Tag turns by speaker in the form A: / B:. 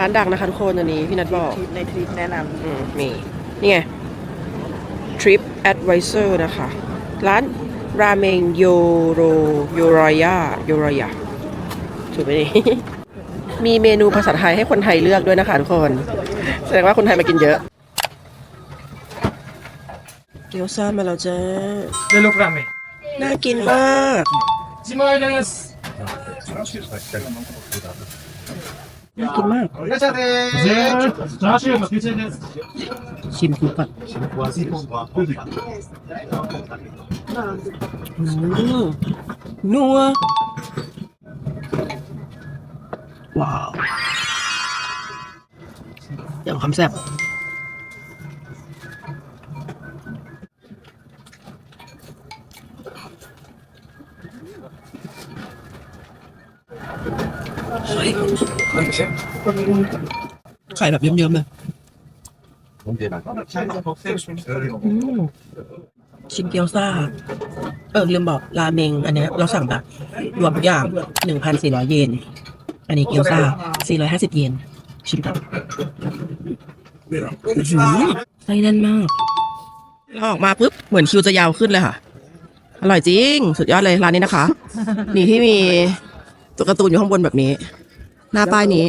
A: ร้านดังนะคะทุกคนอันนี้พี่นัทบอก
B: ในทริปแนะน
A: อืมมีนี่ไง Trip Advisor นะคะ ร้านราเมงโยโรโยรายาโยรายาถูกไหมนี่ มีเมนูภาษาไทยให้คนไทยเลือกด้วยนะคะทุกคน แสดงว่าคนไทยมากินเยอะ เกี๊ยวซ่ามาแล้วจ้า
C: で6ラーメン
A: น่ากินมาก
C: 1万円です
A: นมากินมาก ชิมกูก่อนชิมกูนัวว้าวอย่างคำแซ่บ ไข่แบบเยิ้มๆเลยอืมชิมเกี๊ยวซ่า เออลืมบอกราเมง อันเนี้ยเราสั่งแบบ รวมทุกอย่างหนึ่งพันสี่ร้อยเยน อันนี้เกี๊ยวซ่าสี่ร้อยห้าสิบเยน ชิมกันอื้อหือไส้แน่นมากเราออกมาปุ๊บ เหมือนคิวจะยาวขึ้นเลยค่ะ อร่อยจริง สุดยอดเลยร้านนี้นะคะ นี่ที่มี ตัวการ์ตูนอยู่ข้างบนแบบนี้ หน้าป้ายนี้